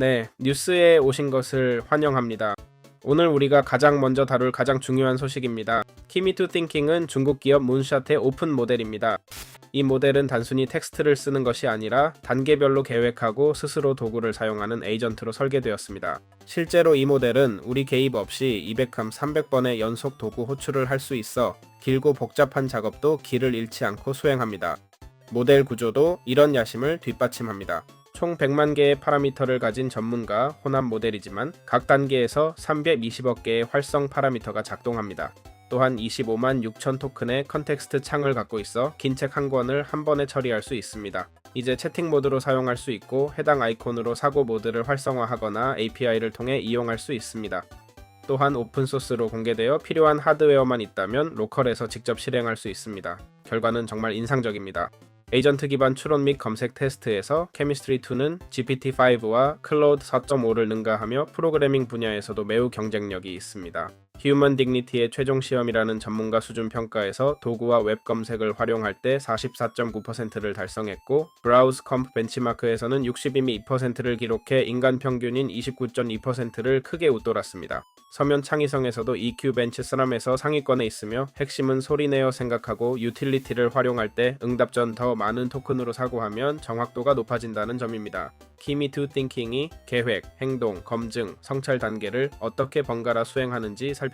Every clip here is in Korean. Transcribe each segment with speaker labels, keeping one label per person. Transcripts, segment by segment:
Speaker 1: 네, 뉴스에 오신 것을 환영합니다. 오늘 우리가 가장 먼저 다룰 가장 중요한 소식입니다. 키미투 띵킹은 중국 기업 문샷의 오픈 모델입니다. 이 모델은 단순히 텍스트를 쓰는 것이 아니라 단계별로 계획하고 스스로 도구를 사용하는 에이전트로 설계되었습니다. 실제로 이 모델은 우리 개입 없이 200함 300번의 연속 도구 호출을 할 수 있어 길고 복잡한 작업도 길을 잃지 않고 수행합니다. 모델 구조도 이런 야심을 뒷받침합니다. 총 100만 개의 파라미터를 가진 전문가 혼합 모델이지만 각 단계에서 320억 개의 활성 파라미터가 작동합니다. 또한 25만 6천 토큰의 컨텍스트 창을 갖고 있어 긴 책 한 권을 한 번에 처리할 수 있습니다. 이제 채팅 모드로 사용할 수 있고 해당 아이콘으로 사고 모드를 활성화하거나 API를 통해 이용할 수 있습니다. 또한 오픈소스로 공개되어 필요한 하드웨어만 있다면 로컬에서 직접 실행할 수 있습니다. 결과는 정말 인상적입니다. 에이전트 기반 추론 및 검색 테스트에서 케미스트리2는 GPT-5와 클로드 4.5를 능가하며 프로그래밍 분야에서도 매우 경쟁력이 있습니다. 휴먼 디그니티의 최종 시험이라는 전문가 수준 평가에서 도구와 웹 검색을 활용할 때 44.9%를 달성했고 브라우즈 컴프 벤치마크에서는 62.2%를 기록해 인간 평균인 29.2%를 크게 웃돌았습니다. 서면 창의성에서도 EQ 벤치 스람에서 상위권에 있으며 핵심은 소리내어 생각하고 유틸리티를 활용할 때 응답 전 더 많은 토큰으로 사고하면 정확도가 높아진다는 점입니다. 키미투 띵킹이 계획, 행동, 검증, 성찰 단계를 어떻게 번갈아 수행하는지 살펴보겠습니다.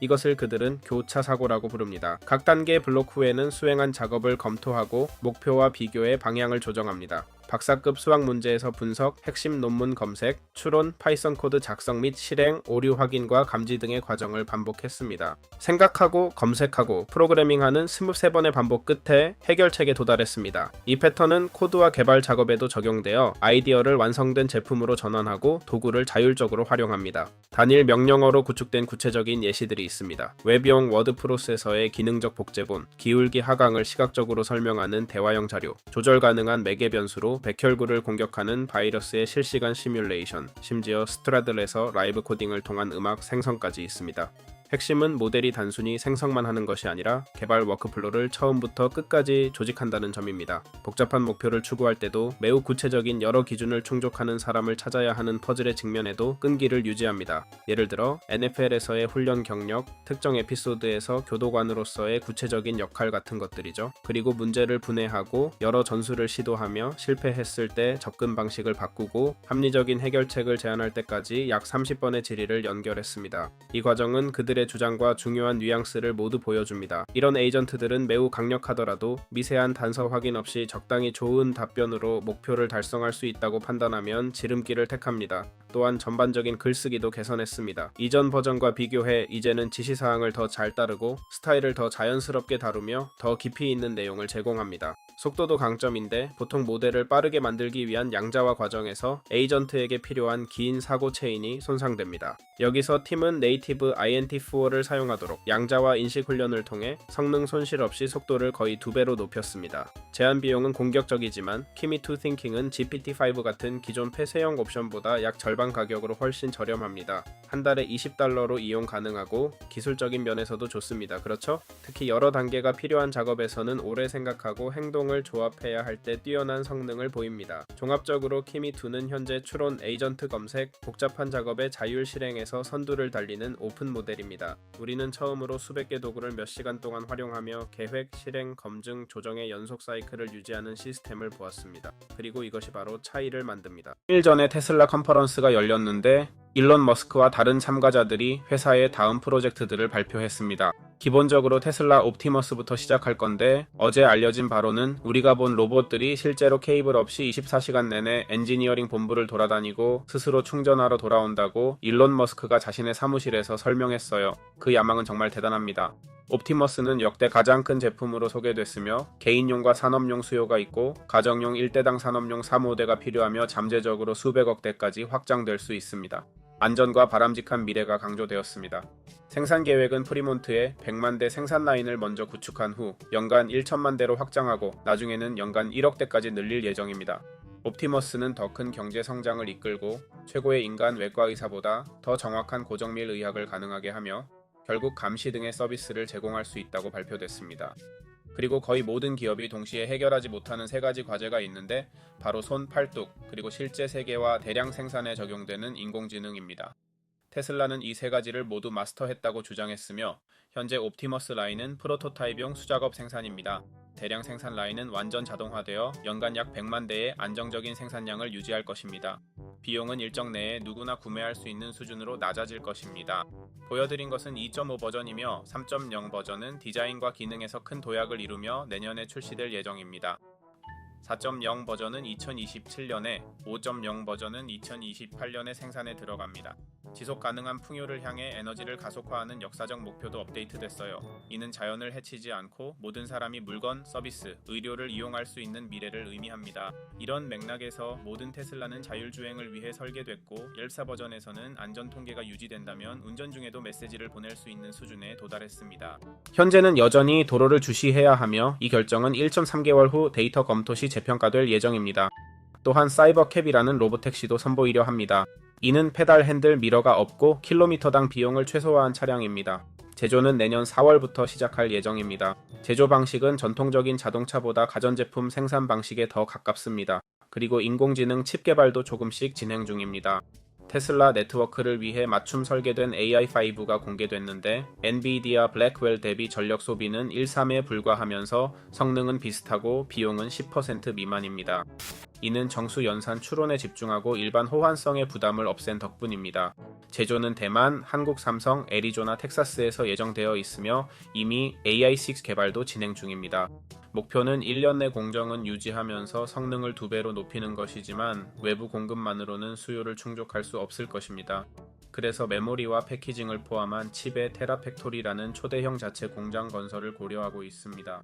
Speaker 1: 이것을 그들은 교차 사고라고 부릅니다. 각 단계 블록 후에는 수행한 작업을 검토하고 목표와 비교해 방향을 조정합니다. 박사급 수학 문제에서 분석, 핵심 논문 검색, 추론, 파이썬 코드 작성 및 실행, 오류 확인과 감지 등의 과정을 반복했습니다. 생각하고 검색하고 프로그래밍하는 23번의 반복 끝에 해결책에 도달했습니다. 이 패턴은 코드와 개발 작업에도 적용되어 아이디어를 완성된 제품으로 전환하고 도구를 자율적으로 활용합니다. 단일 명령어로 구축된 구체적인 예시들이 있습니다. 웹용 워드 프로세서의 기능적 복제본, 기울기 하강을 시각적으로 설명하는 대화형 자료, 조절 가능한 매개 변수로 백혈구를 공격하는 바이러스의 실시간 시뮬레이션, 심지어 스트라들에서 라이브 코딩을 통한 음악 생성까지 있습니다. 핵심은 모델이 단순히 생성만 하는 것이 아니라 개발 워크플로를 처음부터 끝까지 조직한다는 점입니다. 복잡한 목표를 추구할 때도 매우 구체적인 여러 기준을 충족하는 사람을 찾아야 하는 퍼즐의 측면에도 끈기를 유지합니다. 예를 들어 NFL에서의 훈련 경력, 특정 에피소드에서 교도관으로서의 구체적인 역할 같은 것들이죠. 그리고 문제를 분해하고 여러 전술을 시도하며 실패했을 때 접근 방식을 바꾸고 합리적인 해결책을 제안할 때까지 약 30번의 질의를 연결했습니다. 이 과정은 그들 의 주장과 중요한 뉘앙스를 모두 보여줍니다. 이런 에이전트들은 매우 강력하더라도 미세한 단서 확인 없이 적당히 좋은 답변으로 목표를 달성할 수 있다고 판단하면 지름길을 택합니다. 또한 전반적인 글쓰기도 개선했습니다. 이전 버전과 비교해 이제는 지시사항을 더 잘 따르고 스타일을 더 자연스럽게 다루며 더 깊이 있는 내용을 제공합니다. 속도도 강점인데 보통 모델을 빠르게 만들기 위한 양자화 과정에서 에이전트에게 필요한 긴 사고 체인이 손상됩니다. 여기서 팀은 네이티브 INT4를 사용하도록 양자화 인식 훈련을 통해 성능 손실 없이 속도를 거의 두 배로 높였습니다. 제한 비용은 공격적이지만 키미2 띵킹은 GPT-5 같은 기존 폐쇄형 옵션보다 약 절반 가격으로 훨씬 저렴합니다. 한 달에 20달러로 이용 가능하고 기술적인 면에서도 좋습니다. 그렇죠? 특히 여러 단계가 필요한 작업에서는 오래 생각하고 행동을 조합해야 할 때 뛰어난 성능을 보입니다. 종합적으로 키미2는 현재 추론 에이전트 검색, 복잡한 작업의 자율 실행에서 선두를 달리는 오픈 모델입니다. 우리는 처음으로 수백 개 도구를 몇 시간 동안 활용하며 계획, 실행, 검증, 조정의 연속 사이클을 유지하는 시스템을 보았습니다. 그리고 이것이 바로 차이를 만듭니다. 1일 전에 테슬라 컨퍼런스가 열렸는데 일론 머스크와 다른 참가자들이 회사의 다음 프로젝트들을 발표했습니다. 기본적으로 테슬라 옵티머스부터 시작할 건데 어제 알려진 바로는 우리가 본 로봇들이 실제로 케이블 없이 24시간 내내 엔지니어링 본부를 돌아다니고 스스로 충전하러 돌아온다고 일론 머스크가 자신의 사무실에서 설명했어요. 그 야망은 정말 대단합니다. 옵티머스는 역대 가장 큰 제품으로 소개됐으며 개인용과 산업용 수요가 있고 가정용 1대당 산업용 3호대가 필요하며 잠재적으로 수백억 대까지 확장될 수 있습니다. 안전과 바람직한 미래가 강조되었습니다. 생산 계획은 프리몬트에 100만 대 생산 라인을 먼저 구축한 후 연간 1천만 대로 확장하고 나중에는 연간 1억 대까지 늘릴 예정입니다. 옵티머스는 더 큰 경제 성장을 이끌고 최고의 인간 외과 의사보다 더 정확한 고정밀 의학을 가능하게 하며 결국 감시 등의 서비스를 제공할 수 있다고 발표됐습니다. 그리고 거의 모든 기업이 동시에 해결하지 못하는 세 가지 과제가 있는데 바로 손, 팔뚝, 그리고 실제 세계와 대량 생산에 적용되는 인공지능입니다. 테슬라는 이 세 가지를 모두 마스터했다고 주장했으며 현재 옵티머스 라인은 프로토타입용 수작업 생산입니다. 대량 생산 라인은 완전 자동화되어 연간 약 100만 대의 안정적인 생산량을 유지할 것입니다. 비용은 일정 내에 누구나 구매할 수 있는 수준으로 낮아질 것입니다. 보여드린 것은 2.5 버전이며 3.0 버전은 디자인과 기능에서 큰 도약을 이루며 내년에 출시될 예정입니다. 4.0 버전은 2027년에, 5.0 버전은 2028년에 생산에 들어갑니다. 지속 가능한 풍요를 향해 에너지를 가속화하는 역사적 목표도 업데이트됐어요. 이는 자연을 해치지 않고 모든 사람이 물건, 서비스, 의료를 이용할 수 있는 미래를 의미합니다. 이런 맥락에서 모든 테슬라는 자율주행을 위해 설계됐고 14 버전에서는 안전 통계가 유지된다면 운전 중에도 메시지를 보낼 수 있는 수준에 도달했습니다. 현재는 여전히 도로를 주시해야 하며 이 결정은 1.3개월 후 데이터 검토 시 재평가될 예정입니다. 또한 사이버캡이라는 로보택시도 선보이려 합니다. 이는 페달 핸들 미러가 없고 킬로미터당 비용을 최소화한 차량입니다. 제조는 내년 4월부터 시작할 예정입니다. 제조 방식은 전통적인 자동차보다 가전제품 생산 방식에 더 가깝습니다. 그리고 인공지능 칩 개발도 조금씩 진행 중입니다. 테슬라 네트워크를 위해 맞춤 설계된 AI5가 공개됐는데 엔비디아 블랙웰 대비 전력 소비는 1.3에 불과하면서 성능은 비슷하고 비용은 10% 미만입니다. 이는 정수 연산 추론에 집중하고 일반 호환성의 부담을 없앤 덕분입니다. 제조는 대만, 한국 삼성, 애리조나, 텍사스에서 예정되어 있으며 이미 AI6 개발도 진행 중입니다. 목표는 1년 내 공정은 유지하면서 성능을 두 배로 높이는 것이지만 외부 공급만으로는 수요를 충족할 수 없을 것입니다. 그래서 메모리와 패키징을 포함한 칩의 테라팩토리라는 초대형 자체 공장 건설을 고려하고 있습니다.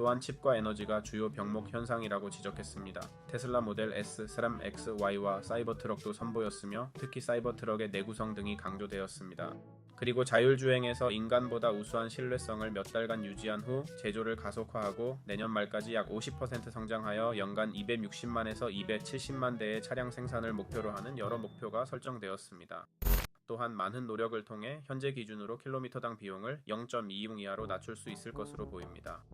Speaker 1: 또한 칩과 에너지가 주요 병목 현상이라고 지적했습니다. 테슬라 모델 S, 스람 X, Y와 사이버 트럭도 선보였으며 특히 사이버 트럭의 내구성 등이 강조되었습니다. 그리고 자율주행에서 인간보다 우수한 신뢰성을 몇 달간 유지한 후 제조를 가속화하고 내년 말까지 약 50% 성장하여 연간 260만에서 270만 대의 차량 생산을 목표로 하는 여러 목표가 설정되었습니다. 또한 많은 노력을 통해 현재 기준으로 킬로미터당 비용을 0.2용 이하로 낮출 수 있을 것으로 보입니다.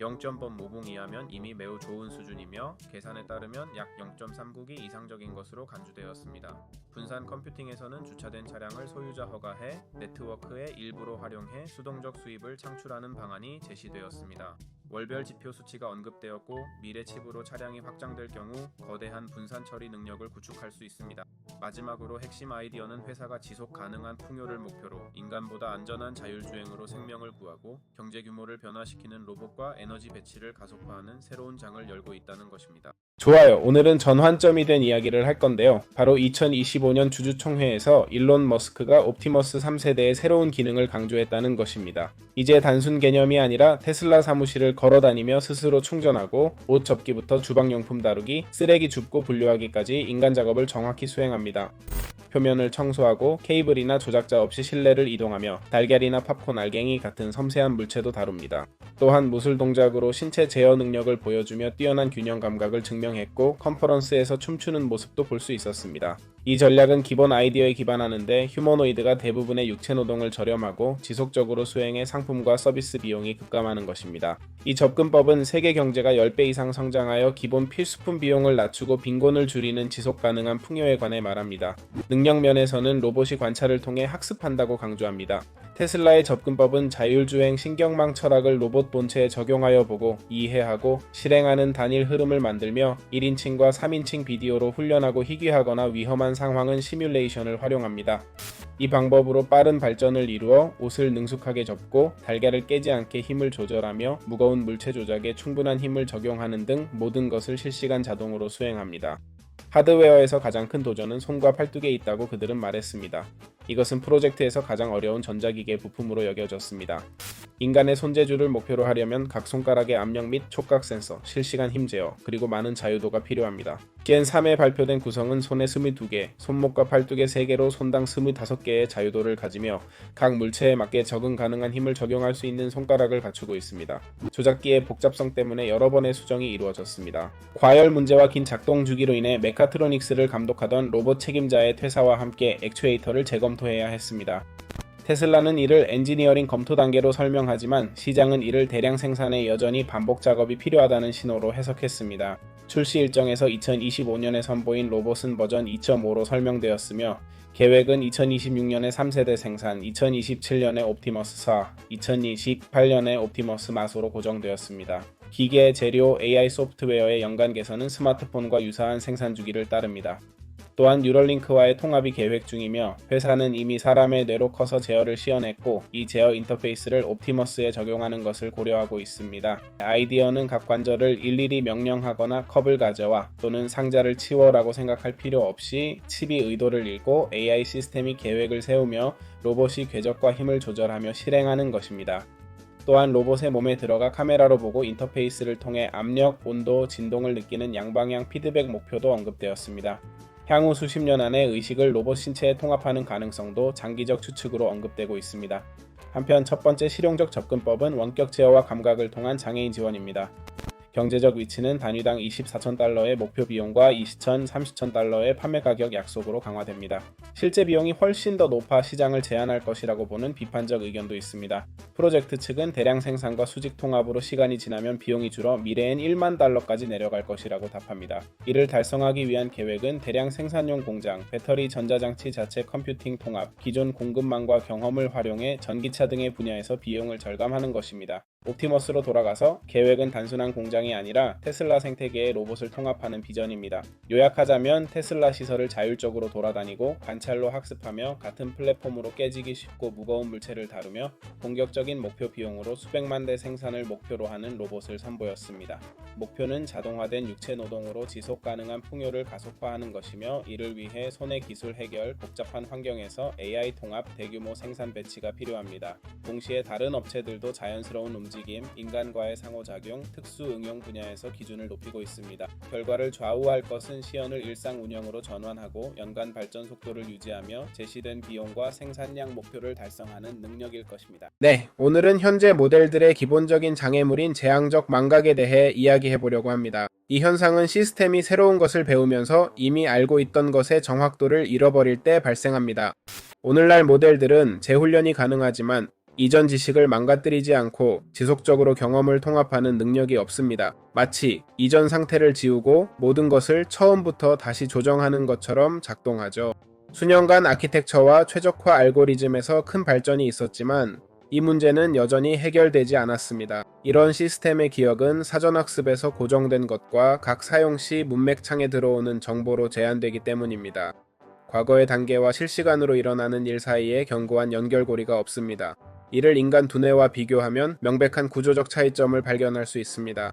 Speaker 1: 0.5봉 이하면 이미 매우 좋은 수준이며 계산에 따르면 약 0.3국이 이상적인 것으로 간주되었습니다. 분산 컴퓨팅에서는 주차된 차량을 소유자 허가해 네트워크의 일부로 활용해 수동적 수입을 창출하는 방안이 제시되었습니다. 월별 지표 수치가 언급되었고 미래 칩으로 차량이 확장될 경우 거대한 분산 처리 능력을 구축할 수 있습니다. 마지막으로 핵심 아이디어는 회사가 지속 가능한 풍요를 목표로 인간보다 안전한 자율주행으로 생명을 구하고 경제 규모를 변화시키는 로봇과 에너지 배치를 가속화하는 새로운 장을 열고 있다는 것입니다. 좋아요. 오늘은 전환점이 된 이야기를 할 건데요. 바로 2025년 주주총회에서 일론 머스크가 옵티머스 3세대의 새로운 기능을 강조했다는 것입니다. 이제 단순 개념이 아니라 테슬라 사무실을 걸어 다니며 스스로 충전하고 옷 접기부터 주방용품 다루기, 쓰레기 줍고 분류하기까지 인간 작업을 정확히 수행합니다. 표면을 청소하고 케이블이나 조작자 없이 실내를 이동하며 달걀이나 팝콘 알갱이 같은 섬세한 물체도 다룹니다. 또한 무술 동작으로 신체 제어 능력을 보여주며 뛰어난 균형 감각을 증명했고 컨퍼런스에서 춤추는 모습도 볼 수 있었습니다. 이 전략은 기본 아이디어에 기반하는데 휴머노이드가 대부분의 육체 노동을 저렴하고 지속적으로 수행해 상품과 서비스 비용이 급감하는 것입니다. 이 접근법은 세계 경제가 10배 이상 성장하여 기본 필수품 비용을 낮추고 빈곤을 줄이는 지속 가능한 풍요에 관해 말합니다. 능력 면에서는 로봇이 관찰을 통해 학습한다고 강조합니다. 테슬라의 접근법은 자율주행 신경망 철학을 로봇 본체에 적용하여 보고 이해하고 실행하는 단일 흐름을 만들며 1인칭과 3인칭 비디오로 훈련하고 희귀하거나 위험한 상황은 시뮬레이션을 활용합니다. 이 방법으로 빠른 발전을 이루어 옷을 능숙하게 접고 달걀을 깨지 않게 힘을 조절하며 무거운 물체 조작에 충분한 힘을 적용하는 등 모든 것을 실시간 자동으로 수행합니다. 하드웨어에서 가장 큰 도전은 손과 팔뚝에 있다고 그들은 말했습니다. 이것은 프로젝트에서 가장 어려운 전자기계 부품으로 여겨졌습니다. 인간의 손재주를 목표로 하려면 각 손가락의 압력 및 촉각 센서, 실시간 힘 제어, 그리고 많은 자유도가 필요합니다. gen 3에 발표된 구성은 손에 22개, 손목과 팔뚝에 3개로 손당 25개의 자유도를 가지며 각 물체에 맞게 적응 가능한 힘을 적용할 수 있는 손가락을 갖추고 있습니다. 조작기의 복잡성 때문에 여러 번의 수정이 이루어졌습니다. 과열 문제와 긴 작동 주기로 인해 메카트로닉스를 감독하던 로봇 책임자의 퇴사와 함께 액추에이터를 재검토해야 했습니다. 테슬라는 이를 엔지니어링 검토 단계로 설명하지만 시장은 이를 대량 생산에 여전히 반복 작업이 필요하다는 신호로 해석했습니다. 출시 일정에서 2025년에 선보인 로봇은 버전 2.5로 설명되었으며 계획은 2026년에 3세대 생산, 2027년에 옵티머스 4, 2028년에 옵티머스 마소로 고정되었습니다. 기계, 재료, AI 소프트웨어의 연간 개선은 스마트폰과 유사한 생산 주기를 따릅니다. 또한 뉴럴링크와의 통합이 계획 중이며 회사는 이미 사람의 뇌로 커서 제어를 시연했고 이 제어 인터페이스를 옵티머스에 적용하는 것을 고려하고 있습니다. 아이디어는 각 관절을 일일이 명령하거나 컵을 가져와 또는 상자를 치워라고 생각할 필요 없이 칩이 의도를 읽고 AI 시스템이 계획을 세우며 로봇이 궤적과 힘을 조절하며 실행하는 것입니다. 또한 로봇의 몸에 들어가 카메라로 보고 인터페이스를 통해 압력, 온도, 진동을 느끼는 양방향 피드백 목표도 언급되었습니다. 향후 수십 년 안에 의식을 로봇 신체에 통합하는 가능성도 장기적 추측으로 언급되고 있습니다. 한편 첫 번째 실용적 접근법은 원격 제어와 감각을 통한 장애인 지원입니다. 경제적 위치는 단위당 24천 달러의 목표 비용과 20천, 30천 달러의 판매 가격 약속으로 강화됩니다. 실제 비용이 훨씬 더 높아 시장을 제한할 것이라고 보는 비판적 의견도 있습니다. 프로젝트 측은 대량 생산과 수직 통합으로 시간이 지나면 비용이 줄어 미래엔 1만 달러까지 내려갈 것이라고 답합니다. 이를 달성하기 위한 계획은 대량 생산용 공장, 배터리 전자장치 자체 컴퓨팅 통합, 기존 공급망과 경험을 활용해 전기차 등의 분야에서 비용을 절감하는 것입니다. 옵티머스로 돌아가서 계획은 단순한 공장이 아니라 테슬라 생태계의 로봇을 통합하는 비전입니다. 요약하자면 테슬라 시설을 자율적으로 돌아다니고 관찰로 학습하며 같은 플랫폼으로 깨지기 쉽고 무거운 물체를 다루며 공격적인 목표 비용으로 수백만 대 생산을 목표로 하는 로봇을 선보였습니다. 목표는 자동화된 육체 노동으로 지속 가능한 풍요를 가속화하는 것이며 이를 위해 손해 기술 해결, 복잡한 환경에서 AI 통합, 대규모 생산 배치가 필요합니다. 동시에 다른 업체들도 자연스러운 움직임, 인간과의 상호작용, 특수 응용 분야에서 기준을 높이고 있습니다. 결과를 좌우할 것은 시연을 일상 운영으로 전환하고 연간 발전 속도를 유지하며 제시된 비용과 생산량 목표를 달성하는 능력일 것입니다. 네, 오늘은 현재 모델들의 기본적인 장애물인 재앙적 망각에 대해 이야기해 보려고 합니다. 이 현상은 시스템이 새로운 것을 배우면서 이미 알고 있던 것의 정확도를 잃어버릴 때 발생합니다. 오늘날 모델들은 재훈련이 가능하지만 이전 지식을 망가뜨리지 않고 지속적으로 경험을 통합하는 능력이 없습니다. 마치 이전 상태를 지우고 모든 것을 처음부터 다시 조정하는 것처럼 작동하죠. 수년간 아키텍처와 최적화 알고리즘에서 큰 발전이 있었지만 이 문제는 여전히 해결되지 않았습니다. 이런 시스템의 기억은 사전학습에서 고정된 것과 각 사용 시 문맥창에 들어오는 정보로 제한되기 때문입니다. 과거의 단계와 실시간으로 일어나는 일 사이에 견고한 연결고리가 없습니다. 이를 인간 두뇌와 비교하면 명백한 구조적 차이점을 발견할 수 있습니다.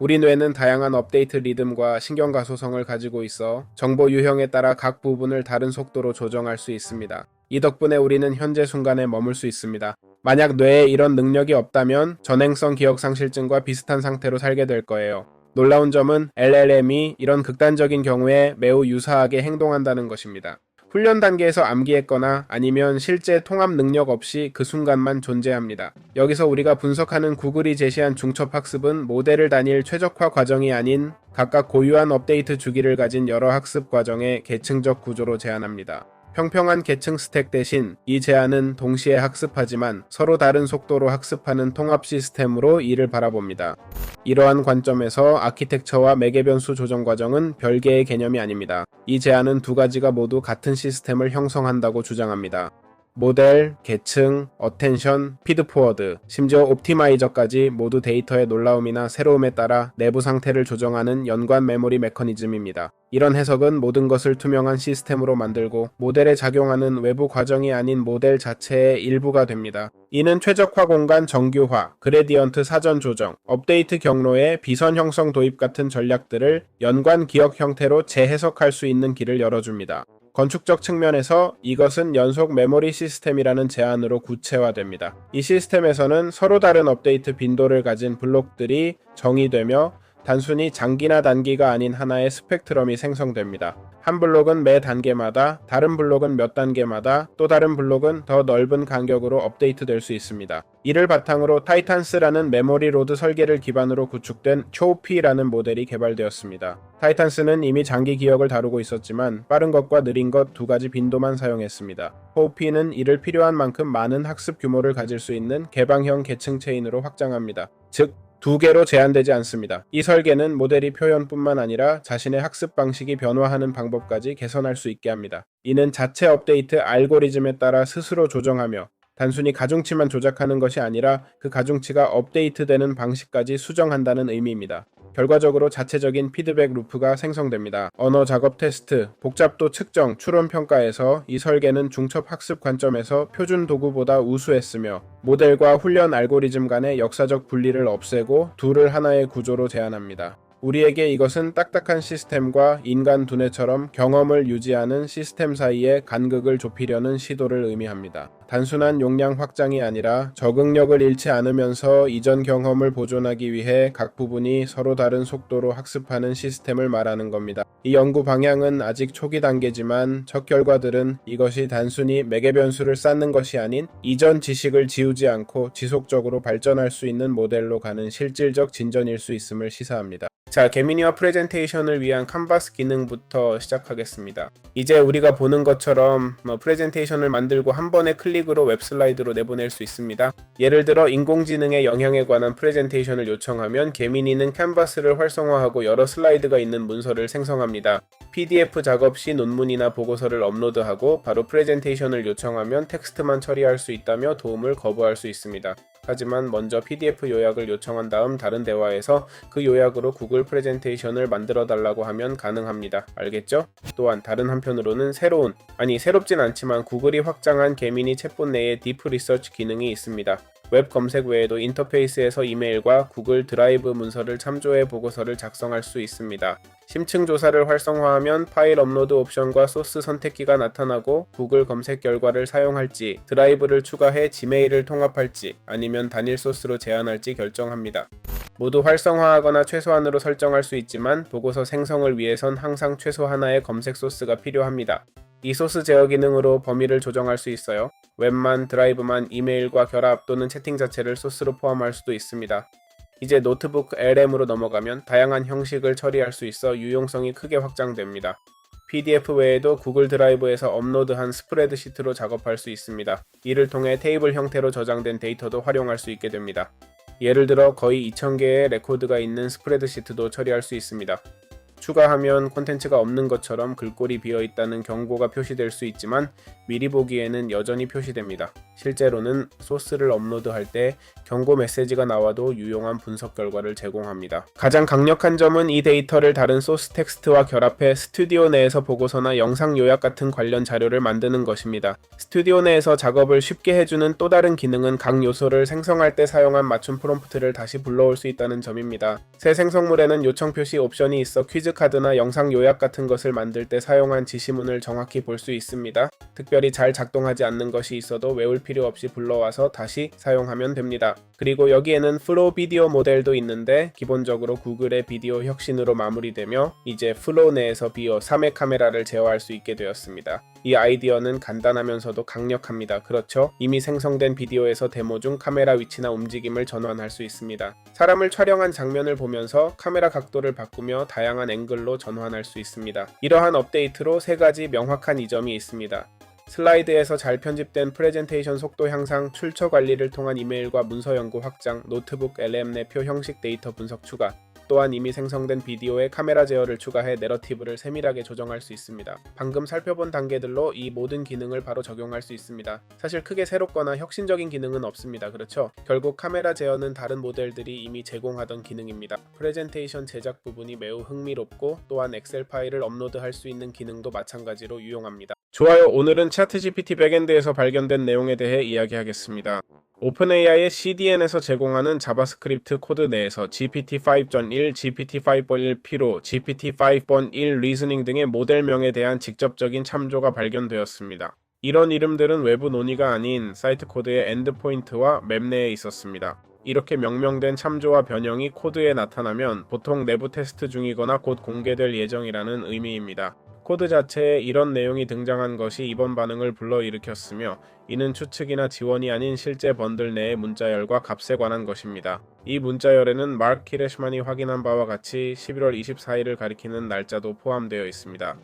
Speaker 1: 우리 뇌는 다양한 업데이트 리듬과 신경가소성을 가지고 있어 정보 유형에 따라 각 부분을 다른 속도로 조정할 수 있습니다. 이 덕분에 우리는 현재 순간에 머물 수 있습니다. 만약 뇌에 이런 능력이 없다면 전행성 기억상실증과 비슷한 상태로 살게 될 거예요. 놀라운 점은 LLM이 이런 극단적인 경우에 매우 유사하게 행동한다는 것입니다. 훈련 단계에서 암기했거나 아니면 실제 통합 능력 없이 그 순간만 존재합니다. 여기서 우리가 분석하는 구글이 제시한 중첩 학습은 모델을 다닐 최적화 과정이 아닌 각각 고유한 업데이트 주기를 가진 여러 학습 과정의 계층적 구조로 제안합니다. 평평한 계층 스택 대신 이 제안은 동시에 학습하지만 서로 다른 속도로 학습하는 통합 시스템으로 이를 바라봅니다. 이러한 관점에서 아키텍처와 매개변수 조정 과정은 별개의 개념이 아닙니다. 이 제안은 두 가지가 모두 같은 시스템을 형성한다고 주장합니다. 모델, 계층, 어텐션, 피드포워드, 심지어 옵티마이저까지 모두 데이터의 놀라움이나 새로움에 따라 내부 상태를 조정하는 연관 메모리 메커니즘입니다. 이런 해석은 모든 것을 투명한 시스템으로 만들고 모델에 작용하는 외부 과정이 아닌 모델 자체의 일부가 됩니다. 이는 최적화 공간 정규화, 그레디언트 사전 조정, 업데이트 경로의 비선 형성 도입 같은 전략들을 연관 기억 형태로 재해석할 수 있는 길을 열어줍니다. 건축적 측면에서 이것은 연속 메모리 시스템이라는 제안으로 구체화됩니다. 이 시스템에서는 서로 다른 업데이트 빈도를 가진 블록들이 정의되며 단순히 장기나 단기가 아닌 하나의 스펙트럼이 생성됩니다. 한 블록은 매 단계마다, 다른 블록은 몇 단계마다, 또 다른 블록은 더 넓은 간격으로 업데이트될 수 있습니다. 이를 바탕으로 타이탄스라는 메모리 로드 설계를 기반으로 구축된 초피라는 모델이 개발되었습니다. 타이탄스는 이미 장기 기억을 다루고 있었지만 빠른 것과 느린 것 두 가지 빈도만 사용했습니다. 호피는 이를 필요한 만큼 많은 학습 규모를 가질 수 있는 개방형 계층 체인으로 확장합니다. 즉, 두 개로 제한되지 않습니다. 이 설계는 모델이 표현뿐만 아니라 자신의 학습 방식이 변화하는 방법까지 개선할 수 있게 합니다. 이는 자체 업데이트 알고리즘에 따라 스스로 조정하며 단순히 가중치만 조작하는 것이 아니라 그 가중치가 업데이트되는 방식까지 수정한다는 의미입니다. 결과적으로 자체적인 피드백 루프가 생성됩니다. 언어 작업 테스트, 복잡도 측정, 추론 평가에서 이 설계는 중첩 학습 관점에서 표준 도구보다 우수했으며 모델과 훈련 알고리즘 간의 역사적 분리를 없애고 둘을 하나의 구조로 제안합니다. 우리에게 이것은 딱딱한 시스템과 인간 두뇌처럼 경험을 유지하는 시스템 사이의 간극을 좁히려는 시도를 의미합니다. 단순한 용량 확장이 아니라 적응력을 잃지 않으면서 이전 경험을 보존하기 위해 각 부분이 서로 다른 속도로 학습하는 시스템을 말하는 겁니다. 이 연구 방향은 아직 초기 단계지만 첫 결과들은 이것이 단순히 매개 변수를 쌓는 것이 아닌 이전 지식을 지우지 않고 지속적으로 발전할 수 있는 모델로 가는 실질적 진전일 수 있음을 시사합니다. 자, 개미니와 프레젠테이션을 위한 칸바스 기능부터 시작하겠습니다. 이제 우리가 보는 것처럼 뭐 프레젠테이션을 만들고 한 번의 클릭 으로 웹슬라이드로 내보낼 수 있습니다. 예를 들어 인공지능의 영향에 관한 프레젠테이션을 요청하면 개미니는 캔버스를 활성화하고 여러 슬라이드가 있는 문서를 생성합니다. PDF 작업 시 논문이나 보고서를 업로드하고 바로 프레젠테이션을 요청하면 텍스트만 처리할 수 있다며 도움을 거부할 수 있습니다. 하지만 먼저 PDF 요약을 요청한 다음 다른 대화에서 그 요약으로 구글 프레젠테이션을 만들어 달라고 하면 가능합니다. 알겠죠? 또한 다른 한편으로는 새로운, 아니 새롭진 않지만 구글이 확장한 개미니 챗봇 내에 디프 리서치 기능이 있습니다. 웹 검색 외에도 인터페이스에서 이메일과 구글 드라이브 문서를 참조해 보고서를 작성할 수 있습니다. 심층 조사를 활성화하면 파일 업로드 옵션과 소스 선택기가 나타나고 구글 검색 결과를 사용할지 드라이브를 추가해 지메일을 통합할지 아니면 단일 소스로 제한할지 결정합니다. 모두 활성화하거나 최소한으로 설정할 수 있지만 보고서 생성을 위해선 항상 최소 하나의 검색 소스가 필요합니다. 이 소스 제어 기능으로 범위를 조정할 수 있어요. 웹만, 드라이브만, 이메일과 결합 또는 채팅 자체를 소스로 포함할 수도 있습니다. 이제 노트북 LM으로 넘어가면 다양한 형식을 처리할 수 있어 유용성이 크게 확장됩니다. PDF 외에도 구글 드라이브에서 업로드한 스프레드시트로 작업할 수 있습니다. 이를 통해 테이블 형태로 저장된 데이터도 활용할 수 있게 됩니다. 예를 들어 거의 2000개의 레코드가 있는 스프레드시트도 처리할 수 있습니다. 추가하면 콘텐츠가 없는 것처럼 글꼴이 비어 있다는 경고가 표시될 수 있지만 미리 보기에는 여전히 표시됩니다. 실제로는 소스를 업로드할 때 경고 메시지가 나와도 유용한 분석 결과를 제공합니다. 가장 강력한 점은 이 데이터를 다른 소스 텍스트와 결합해 스튜디오 내에서 보고서나 영상 요약 같은 관련 자료를 만드는 것입니다. 스튜디오 내에서 작업을 쉽게 해주는 또 다른 기능은 각 요소를 생성할 때 사용한 맞춤 프롬프트를 다시 불러올 수 있다는 점입니다. 새 생성물에는 요청 표시 옵션이 있어 퀴즈 카드나 영상 요약 같은 것을 만들 때 사용한 지시문을 정확히 볼 수 있습니다. 특별히 잘 작동하지 않는 것이 있어도 외울 필요 없이 불러와서 다시 사용하면 됩니다. 그리고 여기에는 플로 비디오 모델도 있는데 기본적으로 구글의 비디오 혁신으로 마무리되며 이제 플로 내에서 비어 3회 카메라를 제어할 수 있게 되었습니다. 이 아이디어는 간단하면서도 강력합니다. 그렇죠? 이미 생성된 비디오에서 데모 중 카메라 위치나 움직임을 전환할 수 있습니다. 사람을 촬영한 장면을 보면서 카메라 각도를 바꾸며 다양한 앵글로 전환할 수 있습니다. 이러한 업데이트로 세 가지 명확한 이점이 있습니다. 슬라이드에서 잘 편집된 프레젠테이션 속도 향상, 출처 관리를 통한 이메일과 문서 연구 확장, 노트북 LM 내표 형식 데이터 분석 추가, 또한 이미 생성된 비디오에 카메라 제어를 추가해 내러티브를 세밀하게 조정할 수 있습니다. 방금 살펴본 단계들로 이 모든 기능을 바로 적용할 수 있습니다. 사실 크게 새롭거나 혁신적인 기능은 없습니다. 그렇죠? 결국 카메라 제어는 다른 모델들이 이미 제공하던 기능입니다. 프레젠테이션 제작 부분이 매우 흥미롭고 또한 엑셀 파일을 업로드할 수 있는 기능도 마찬가지로 유용합니다. 좋아요. 오늘은 차트GPT 백엔드에서 발견된 내용에 대해 이야기하겠습니다. 오픈AI의 CDN에서 제공하는 자바스크립트 코드 내에서 GPT-5.1, GPT-5.1 P로 GPT-5.1 리즈닝 등의 모델명에 대한 직접적인 참조가 발견되었습니다. 이런 이름들은 외부 논의가 아닌 사이트 코드의 엔드포인트와 맵 내에 있었습니다. 이렇게 명명된 참조와 변형이 코드에 나타나면 보통 내부 테스트 중이거나 곧 공개될 예정이라는 의미입니다. 코드 자체에 이런 내용이 등장한 것이 이번 반응을 불러일으켰으며 이는 추측이나 지원이 아닌 실제 번들 내의 문자열과 값에 관한 것입니다. 이 문자열에는 마크 키레시만이 확인한 바와 같이 11월 24일을 가리키는 날짜도 포함되어 있습니다.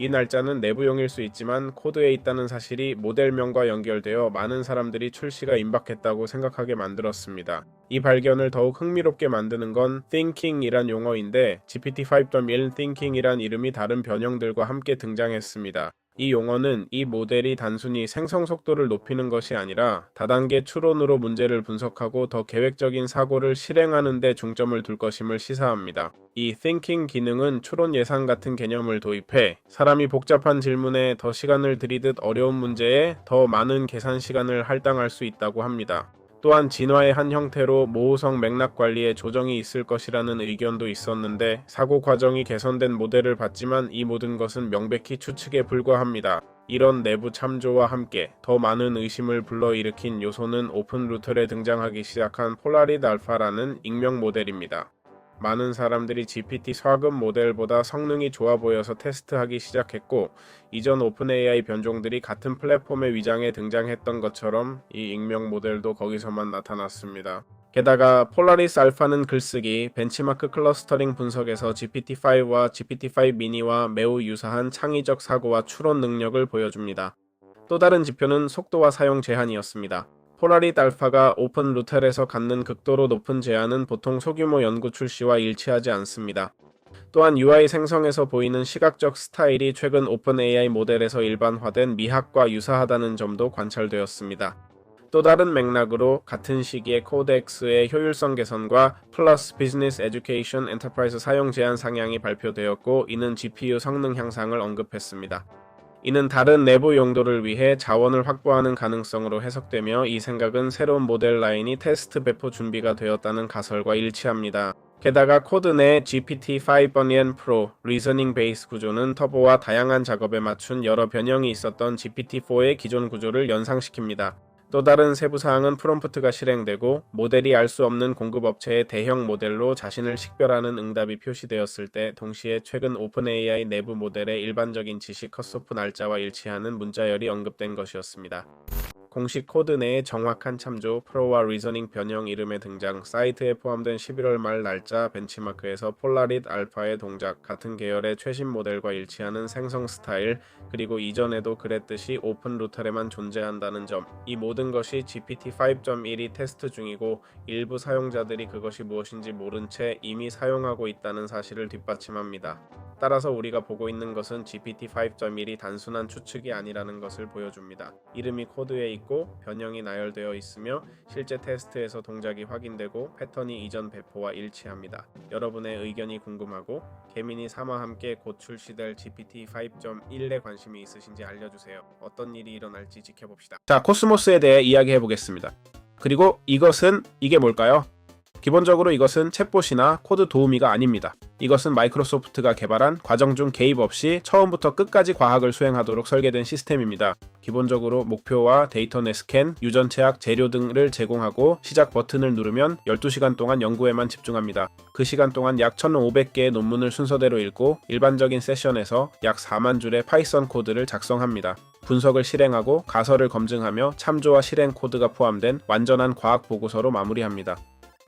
Speaker 1: 이 날짜는 내부용일 수 있지만 코드에 있다는 사실이 모델명과 연결되어 많은 사람들이 출시가 임박했다고 생각하게 만들었습니다. 이 발견을 더욱 흥미롭게 만드는 건 thinking이란 용어인데 GPT-5.1 thinking이란 이름이 다른 변형들과 함께 등장했습니다. 이 용어는 이 모델이 단순히 생성 속도를 높이는 것이 아니라 다단계 추론으로 문제를 분석하고 더 계획적인 사고를 실행하는 데 중점을 둘 것임을 시사합니다. 이 thinking 기능은 추론 예산 같은 개념을 도입해 사람이 복잡한 질문에 더 시간을 들이듯 어려운 문제에 더 많은 계산 시간을 할당할 수 있다고 합니다. 또한 진화의 한 형태로 모호성 맥락 관리에 조정이 있을 것이라는 의견도 있었는데 사고 과정이 개선된 모델을 봤지만 이 모든 것은 명백히 추측에 불과합니다. 이런 내부 참조와 함께 더 많은 의심을 불러일으킨 요소는 오픈 루텔에 등장하기 시작한 폴라리드 알파라는 익명 모델입니다. 많은 사람들이 GPT 서금 모델보다 성능이 좋아 보여서 테스트하기 시작했고 이전 오픈AI 변종들이 같은 플랫폼의 위장에 등장했던 것처럼 이 익명 모델도 거기서만 나타났습니다. 게다가 폴라리스 알파는 글쓰기, 벤치마크 클러스터링 분석에서 GPT-5와 GPT-5 미니와 매우 유사한 창의적 사고와 추론 능력을 보여줍니다. 또 다른 지표는 속도와 사용 제한이었습니다. 폴라리드 알파가 오픈 루텔에서 갖는 극도로 높은 제한은 보통 소규모 연구 출시와 일치하지 않습니다. 또한 UI 생성에서 보이는 시각적 스타일이 최근 오픈 AI 모델에서 일반화된 미학과 유사하다는 점도 관찰되었습니다. 또 다른 맥락으로 같은 시기에 코덱스의 효율성 개선과 플러스 비즈니스 에듀케이션 엔터프라이즈 사용 제한 상향이 발표되었고 이는 GPU 성능 향상을 언급했습니다. 이는 다른 내부 용도를 위해 자원을 확보하는 가능성으로 해석되며 이 생각은 새로운 모델 라인이 테스트 배포 준비가 되었다는 가설과 일치합니다. 게다가 코드 내 GPT-5 Bunyan Pro 리서닝 베이스 구조는 터보와 다양한 작업에 맞춘 여러 변형이 있었던 GPT-4의 기존 구조를 연상시킵니다. 또 다른 세부 사항은 프롬프트가 실행되고 모델이 알 수 없는 공급업체의 대형 모델로 자신을 식별하는 응답이 표시되었을 때 동시에 최근 오픈AI 내부 모델의 일반적인 지식 컷오프 날짜와 일치하는 문자열이 언급된 것이었습니다. 공식 코드 내의 정확한 참조, 프로와 리저닝 변형 이름의 등장, 사이트에 포함된 11월 말 날짜 벤치마크에서 폴라릿 알파의 동작, 같은 계열의 최신 모델과 일치하는 생성 스타일, 그리고 이전에도 그랬듯이 오픈 루텔에만 존재한다는 점, 이 모든 것이 GPT 5.1이 테스트 중이고 일부 사용자들이 그것이 무엇인지 모른 채 이미 사용하고 있다는 사실을 뒷받침합니다. 따라서 우리가 보고 있는 것은 GPT 5.1이 단순한 추측이 아니라는 것을 보여줍니다. 이름이 코드에 있고 변형이 나열되어 있으며 실제 테스트에서 동작이 확인되고 패턴이 이전 배포와 일치합니다. 여러분의 의견이 궁금하고 개민이 3와 함께 곧 출시될 GPT 5.1에 관심이 있으신지 알려주세요. 어떤 일이 일어날지 지켜봅시다. 자, 코스모스에 대해 이야기해 보겠습니다. 그리고 이것은 이게 뭘까요? 기본적으로 이것은 챗봇이나 코드 도우미가 아닙니다. 이것은 마이크로소프트가 개발한 과정 중 개입 없이 처음부터 끝까지 과학을 수행하도록 설계된 시스템입니다. 기본적으로 목표와 데이터 내 스캔, 유전 체약, 재료 등을 제공하고 시작 버튼을 누르면 12시간 동안 연구에만 집중합니다. 그 시간 동안 약 1,500개의 논문을 순서대로 읽고 일반적인 세션에서 약 4만 줄의 파이썬 코드를 작성합니다. 분석을 실행하고 가설을 검증하며 참조와 실행 코드가 포함된 완전한 과학 보고서로 마무리합니다.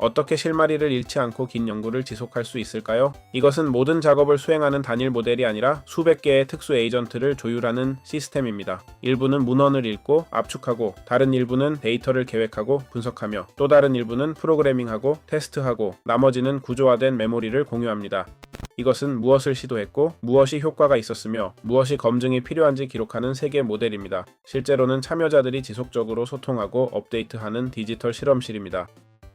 Speaker 1: 어떻게 실마리를 잃지 않고 긴 연구를 지속할 수 있을까요? 이것은 모든 작업을 수행하는 단일 모델이 아니라 수백 개의 특수 에이전트를 조율하는 시스템입니다. 일부는 문헌을 읽고 압축하고 다른 일부는 데이터를 계획하고 분석하며 또 다른 일부는 프로그래밍하고 테스트하고 나머지는 구조화된 메모리를 공유합니다. 이것은 무엇을 시도했고 무엇이 효과가 있었으며 무엇이 검증이 필요한지 기록하는 세계 모델입니다. 실제로는 참여자들이 지속적으로 소통하고 업데이트하는 디지털 실험실입니다.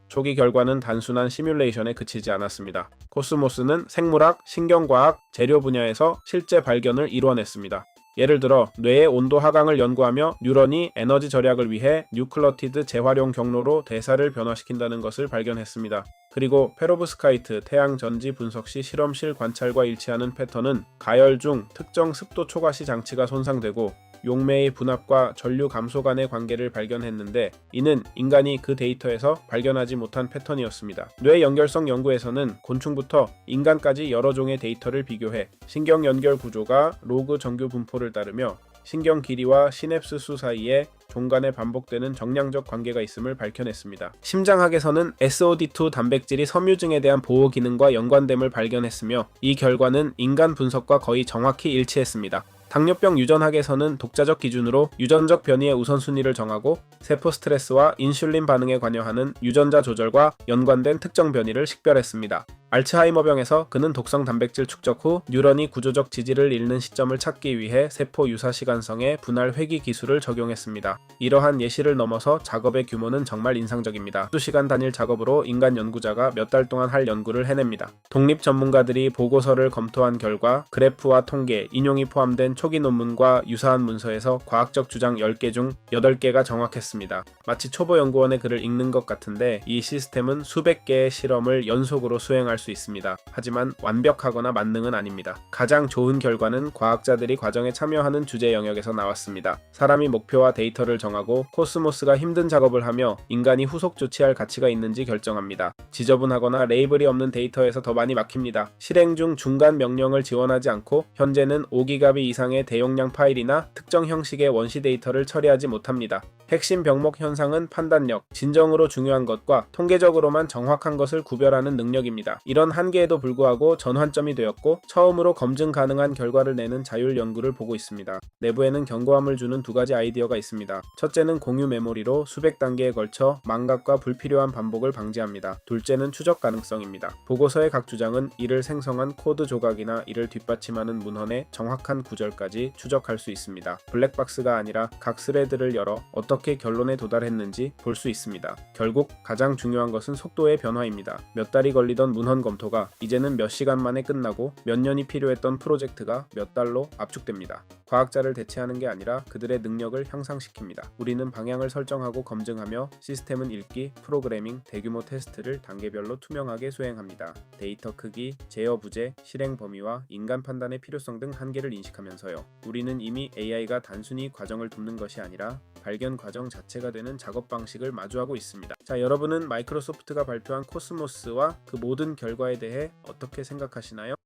Speaker 1: 초기 결과는 단순한 시뮬레이션에 그치지 않았습니다. 코스모스는 생물학, 신경과학, 재료 분야에서 실제 발견을 이뤄냈습니다. 예를 들어 뇌의 온도 하강을 연구하며 뉴런이 에너지 절약을 위해 뉴클러티드 재활용 경로로 대사를 변화시킨다는 것을 발견했습니다. 그리고 페로브스카이트 태양 전지 분석 시 실험실 관찰과 일치하는 패턴은 가열 중 특정 습도 초과 시 장치가 손상되고 용매의 분압과 전류 감소 간의 관계를 발견했는데 이는 인간이 그 데이터에서 발견하지 못한 패턴이었습니다. 뇌 연결성 연구에서는 곤충부터 인간까지 여러 종의 데이터를 비교해 신경 연결 구조가 로그 정규 분포를 따르며 신경 길이와 시냅스 수 사이에 종간에 반복되는 정량적 관계가 있음을 밝혀냈습니다. 심장학에서는 SOD2 단백질이 섬유증에 대한 보호 기능과 연관됨을 발견했으며 이 결과는 인간 분석과 거의 정확히 일치했습니다. 당뇨병 유전학에서는 독자적 기준으로 유전적 변이의 우선순위를 정하고 세포 스트레스와 인슐린 반응에 관여하는 유전자 조절과 연관된 특정 변이를 식별했습니다. 알츠하이머병에서 그는 독성 단백질 축적 후 뉴런이 구조적 지지를 잃는 시점을 찾기 위해 세포 유사 시간성의 분할 회귀 기술을 적용했습니다. 이러한 예시를 넘어서 작업의 규모는 정말 인상적입니다. 수 시간 단일 작업으로 인간 연구자가 몇 달 동안 할 연구를 해냅니다. 독립 전문가들이 보고서를 검토한 결과 그래프와 통계, 인용이 포함된 초기 논문과 유사한 문서에서 과학적 주장 10개 중 8개가 정확했습니다. 마치 초보 연구원의 글을 읽는 것 같은데 이 시스템은 수백 개의 실험을 연속으로 수행할 수 있습니다. 하지만 완벽하거나 만능은 아닙니다. 가장 좋은 결과는 과학자들이 과정에 참여하는 주제 영역에서 나왔습니다. 사람이 목표와 데이터를 정하고 코스모스가 힘든 작업을 하며 인간이 후속 조치할 가치가 있는지 결정합니다. 지저분하거나 레이블이 없는 데이터에서 더 많이 막힙니다. 실행 중 중간 명령을 지원하지 않고 현재는 5기가비 이상의 대용량 파일이나 특정 형식의 원시 데이터를 처리하지 못합니다. 핵심 병목 현상은 판단력, 진정으로 중요한 것과 통계적으로만 정확한 것을 구별하는 능력입니다. 이런 한계에도 불구하고 전환점이 되었고 처음으로 검증 가능한 결과를 내는 자율 연구를 보고 있습니다. 내부에는 견고함을 주는 두 가지 아이디어가 있습니다. 첫째는 공유 메모리로 수백 단계에 걸쳐 망각과 불필요한 반복을 방지합니다. 둘째는 추적 가능성입니다. 보고서의 각 주장은 이를 생성한 코드 조각이나 이를 뒷받침하는 문헌의 정확한 구절까지 추적할 수 있습니다. 블랙박스가 아니라 각 스레드를 열어 어떻게 결론에 도달했는지 볼 수 있습니다. 결국 가장 중요한 것은 속도의 변화입니다. 몇 달이 걸리던 문헌 검토가 이제는 몇 시간 만에 끝나고 몇 년이 필요했던 프로젝트가 몇 달로 압축됩니다. 과학자를 대체하는 게 아니라 그들의 능력을 향상시킵니다. 우리는 방향을 설정하고 검증하며 시스템은 읽기, 프로그래밍, 대규모 테스트를 단계별로 투명하게 수행합니다. 데이터 크기, 제어 부재, 실행 범위와 인간 판단의 필요성 등 한계를 인식하면서요. 우리는 이미 AI가 단순히 과정을 돕는 것이 아니라 발견 과정 자체가 되는 작업 방식을 마주하고 있습니다. 자, 여러분은 마이크로소프트가 발표한 코스모스와 그 모든 결과에 대해 어떻게 생각하시나요?